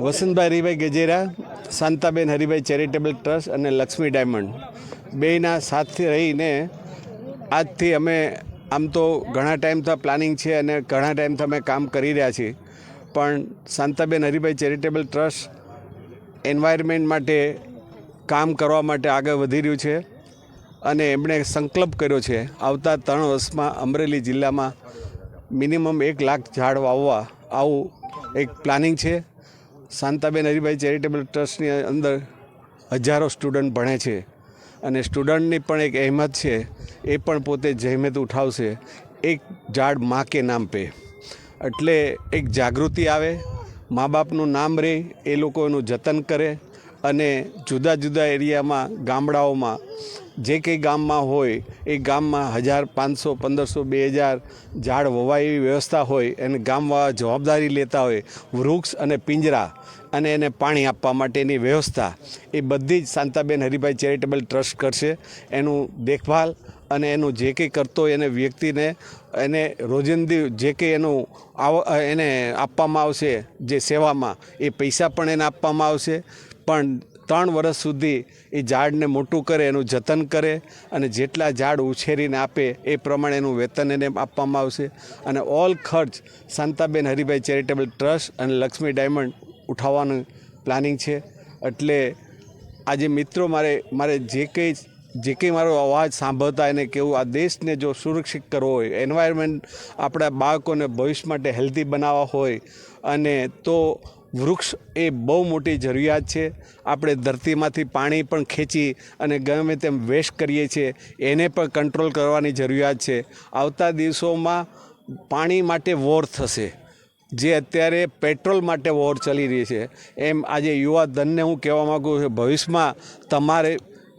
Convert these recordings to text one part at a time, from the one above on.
Vasantbhai Haribhai Gajera, Shantaben Haribhai charitable trust અને Lakshmi diamond. બેયના સાથે રહીને આજથી અમે આમ તો ઘણા ટાઈમથી પ્લાનિંગ છે અને ઘણા ટાઈમથી અમે કામ કરી રહ્યા છીએ. પણ Shantaben Haribhai charitable trust environment માટે કામ કરવા માટે આગળ વધી રહ્યું છે અને એમણે સંકલ્પ કર્યો છે આવતા ત્રણ વર્ષમાં અમરેલી જિલ્લામાં મિનિમમ એક લાખ ઝાડ વાવવા આવું એક પ્લાનિંગ છે. શાંતાબેન હરિભાઈ ચેરિટેબલ ટ્રસ્ટની અંદર હજારો સ્ટુડન્ટ ભણે છે અને સ્ટુડન્ટની પણ એક અહેમત છે, એ પણ પોતે જહેમત ઉઠાવશે. એક ઝાડ મા કે નામ પે. એટલે એક જાગૃતિ આવે મા બાપનું નામ રહે એ લોકો એનું જતન કરે અને જુદા જુદા એરિયામાં, ગામડાઓમાં જે કંઈ ગામમાં હોય, એ ગામમાં હજાર પાંચસો, પંદરસો, બે હજાર ઝાડ વવાય એવી વ્યવસ્થા હોય અને ગામવાળા જવાબદારી લેતા હોય, વૃક્ષ અને પિંજરા અને એને પાણી આપવા માટેની વ્યવસ્થા, એ બધી જ શાંતાબેન હરિભાઈ ચેરિટેબલ ટ્રસ્ટ કરશે. એનું દેખભાલ અને એનું જે કંઈ કરતો હોય એને વ્યક્તિને એને રોજિંદી જે કંઈ એનું આવ, એને આપવામાં આવશે, જે સેવામાં, એ પૈસા પણ એને આપવામાં આવશે. પણ ત્રણ વર્ષ સુધી એ ઝાડને મોટું કરે, એનું જતન કરે અને જેટલા ઝાડ ઉછેરીને આપે એ પ્રમાણે એનું વેતન એને આપવામાં આવશે. અને ઓલ ખર્ચ શાંતાબેન હરિભાઈ ચેરિટેબલ ટ્રસ્ટ અને લક્ષ્મી ડાયમંડ ઉઠાવવાનું પ્લાનિંગ છે. એટલે આજે મિત્રો મારે મારે જે કંઈ જે કંઈ મારો અવાજ સાંભળતા એને કેવું, આ દેશને જો સુરક્ષિત કરવો હોય એન્વાયરમેન્ટ આપણા બાળકોને ભવિષ્ય માટે હેલ્ધી બનાવવા હોય અને તો વૃક્ષ એ બહુ મોટી જરૂરિયાત છે. આપણે ધરતીમાંથી પાણી પણ ખેંચી અને ગમે તેમ વેસ્ટ કરીએ છીએ. એને પણ કંટ્રોલ કરવાની જરૂરિયાત છે. આવતા દિવસોમાં પાણી માટે વોર થશે. જે અત્યારે પેટ્રોલ માટે વોર ચાલી રહી છે. એમ આજે યુવા ધનને હું કહેવા માગું છું, ભવિષ્યમાં તમારે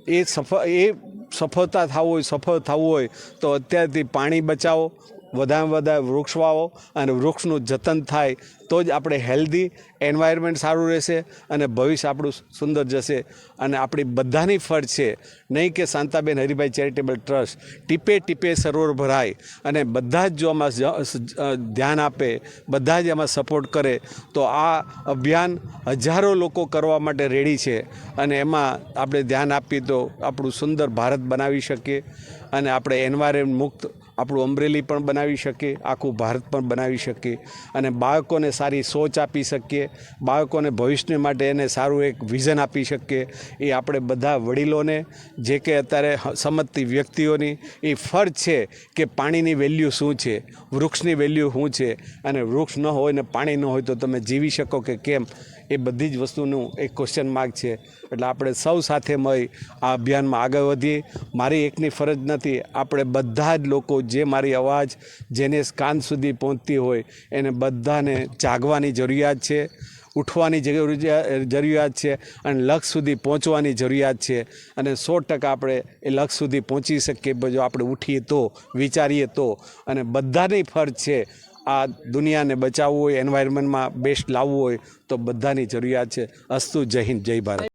એ સફળ એ સફળતા થવું હોય, સફળ થવું હોય તો અત્યારથી પાણી બચાવો. વધારે વધારે વૃક્ષ વાવો અને વૃક્ષનું જતન થાય તો જ આપણે હેલ્ધી એન્વાયરમેન્ટ સારું રહેશે અને ભવિષ્ય આપણું સુંદર જશે. અને આપણી બધાની ફરજ છે, નહીં કે શાંતાબેન હરિભાઈ ચેરિટેબલ ટ્રસ્ટ, ટીપે ટીપે સરોવર ભરાય અને બધા જ જો આમાં ધ્યાન આપે, બધા જ એમાં સપોર્ટ કરે, તો આ અભિયાન હજારો લોકો કરવા માટે રેડી છે. અને એમાં આપણે ધ્યાન આપીએ તો આપણું સુંદર ભારત બનાવી શકીએ અને આપણે એન્વાયરમેન્ટ મુક્ત આપણું અમરેલી પણ બનાવી શકીએ, આખું ભારત પણ બનાવી શકીએ અને બાળકોને સારી સોચ આપી શકીએ, બાળકોને ભવિષ્ય માટે એને સારું એક વિઝન આપી શકીએ. એ આપણે બધા વડીલોને, જે કે અત્યારે સમજતી વ્યક્તિઓની, એ ફરજ છે કે પાણીની વેલ્યુ શું છે, વૃક્ષની વેલ્યુ શું છે અને વૃક્ષ ન હોય ને પાણી ન હોય તો તમે જીવી શકો કે કેમ? એ બધી જ વસ્તુનું એક ક્વેશ્ચન માર્ક છે. એટલે આપણે સૌ સાથે મળી આ અભિયાનમાં આગળ વધીએ. મારી એકની ફરજ નથી. આપણે બધા જ લોકો જે મારી અવાજ જેને કાન સુધી પહોંચતી હોય, એને બધાને જાગવાની જરૂરિયાત છે, ઉઠવાની જરૂરિયાત છે અને લક્ષ સુધી પહોંચવાની જરૂરિયાત છે. અને સો ટકા આપણે એ લક્ષ સુધી પહોંચી શકીએ જો આપણે ઉઠીએ તો, વિચારીએ તો. અને બધાની ફરજ છે આ દુનિયાને બચાવવું હોય એન્વાયરમેન્ટમાં બેસ્ટ લાવવું હોય, તો બધાની જરૂરિયાત છે. અસ્તુ જય હિન્દ, જય ભારત.